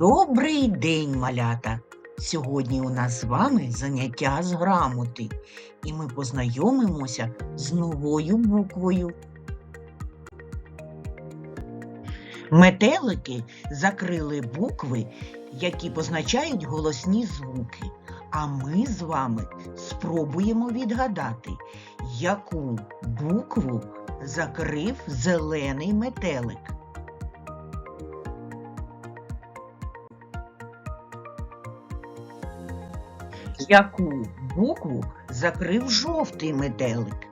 Добрий день, малята! Сьогодні у нас з вами заняття з грамоти, і ми познайомимося з новою буквою. Метелики закрили букви, які позначають голосні звуки. А ми з вами спробуємо відгадати, яку букву закрив зелений метелик. Яку букву закрив жовтий метелик?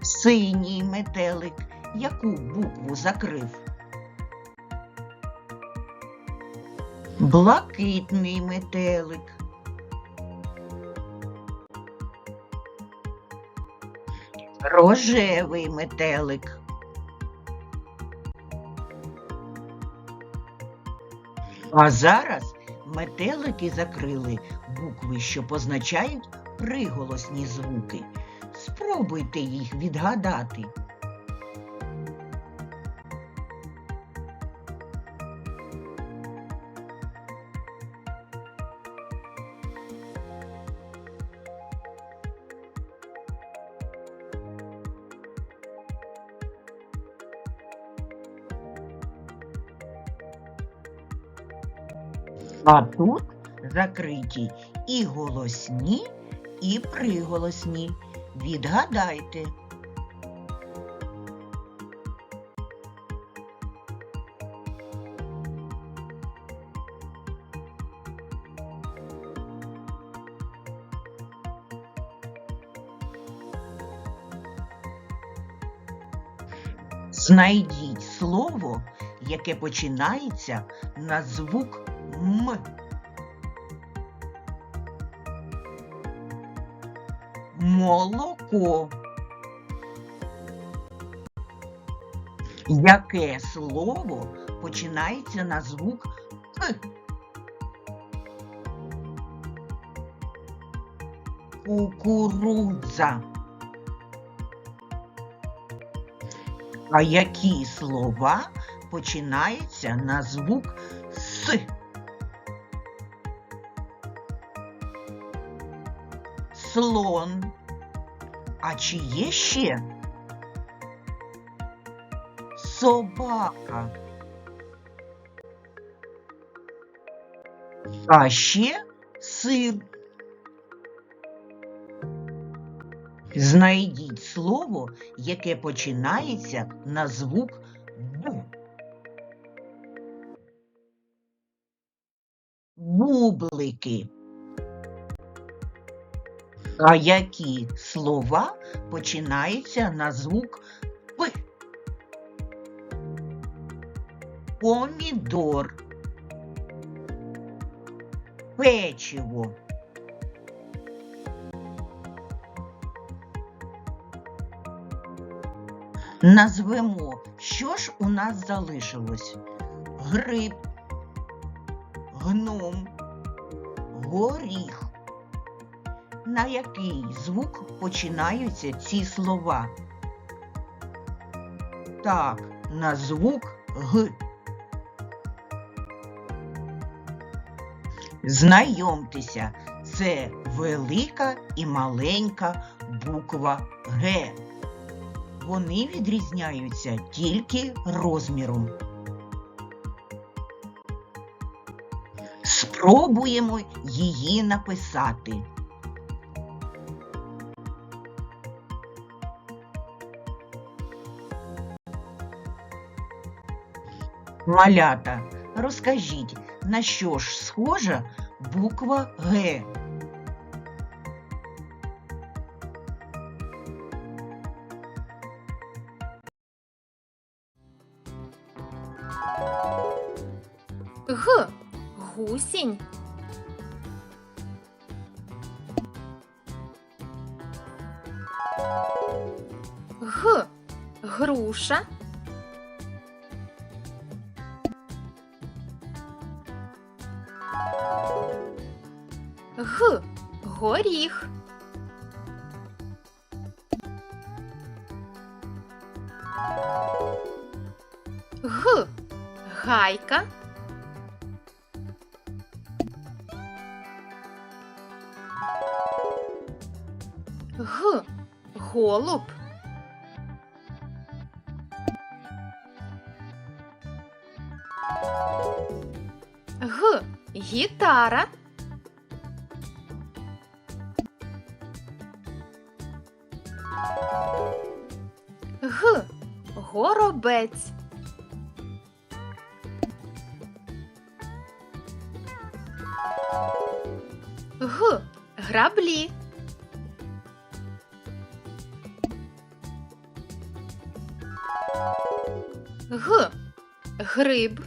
Синій метелик. Яку букву закрив? Блакитний метелик. Рожевий метелик. А зараз метелики закрили букви, що позначають приголосні звуки. Спробуйте їх відгадати. А тут закриті і голосні, і приголосні. Відгадайте. Знайдіть слово, яке починається на звук М. Молоко. Яке слово починається на звук К? Кукурудза. А які слова починаються на звук С? Слон. А чи є ще? Собака. А ще сир. Знайдіть слово, яке починається на звук Б. Бублики. А які слова починаються на звук П? Помідор. Печиво. Назвемо, що ж у нас залишилось? Гриб, гном, горіх. На який звук починаються ці слова? Так, на звук Г. Знайомтеся, це велика і маленька буква Г. Вони відрізняються тільки розміром. Спробуємо її написати. Малята, розкажіть, на що ж схожа буква Г? Г. Гусінь. Г. Груша. Горіх. Г. Гайка. Г. Голуб. Г. Гітара. Г. Горобець. Г. Граблі. Г. Гриб.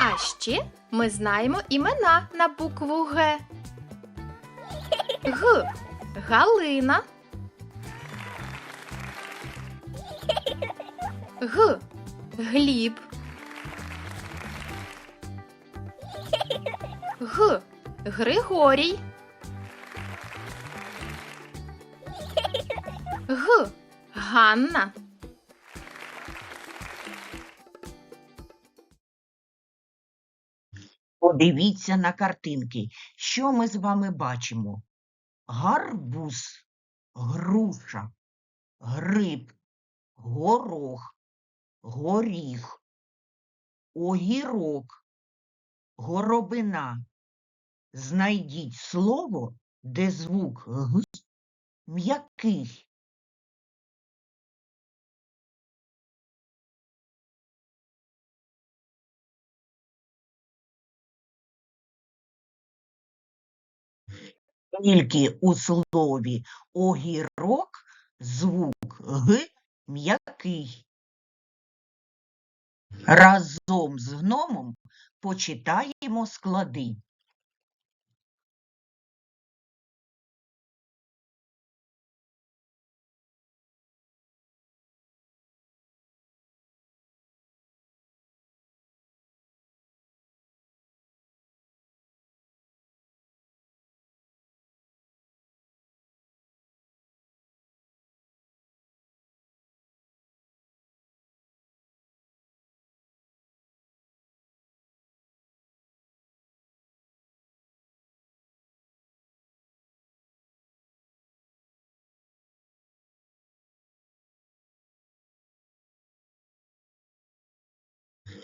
А ще ми знаємо імена на букву Г. Г. Галина. Г. Гліб. Г. Григорій. Г. Ганна. Подивіться на картинки. Що ми з вами бачимо? Гарбуз, груша, гриб, горох, горіх, огірок, горобина. Знайдіть слово, де звук г м'який. Тільки у слові огірок звук г м'який. Разом з гномом почитаємо склади.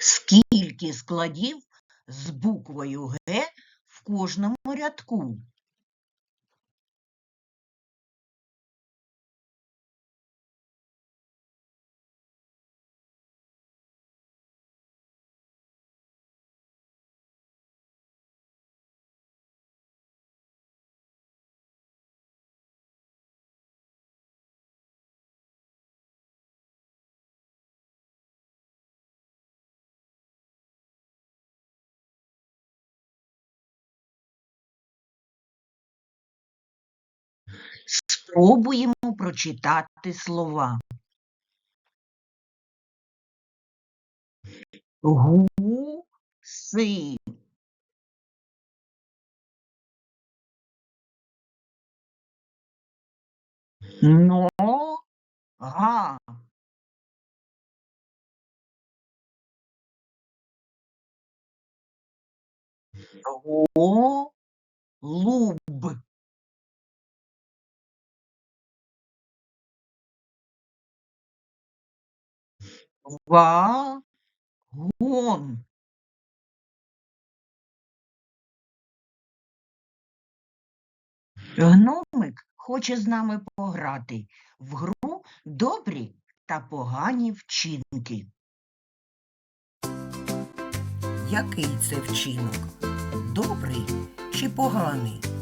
Скільки складів з буквою Г в кожному рядку? Спробуємо прочитати слова. Гуси. Нога. Голуб. Вагон. Гномик хоче з нами пограти в гру добрі та погані вчинки. Який це вчинок? Добрий чи поганий?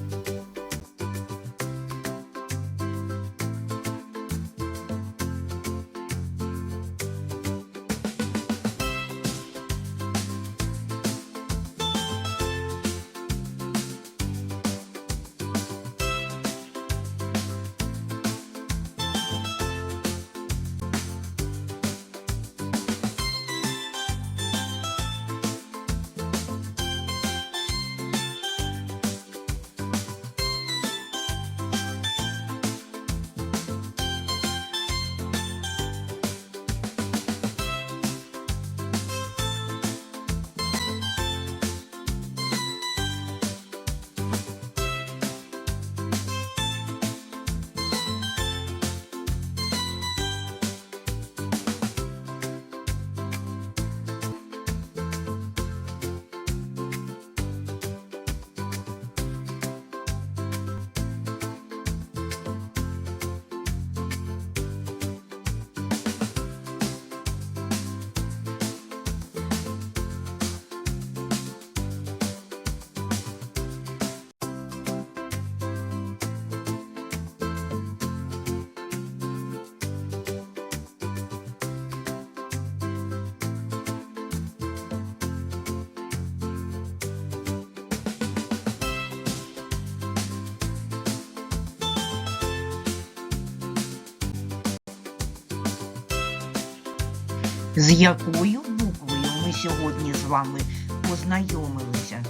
З якою буквою ми сьогодні з вами познайомилися?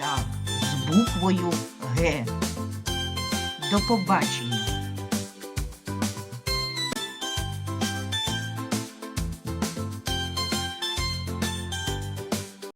Так, з буквою Г. До побачення.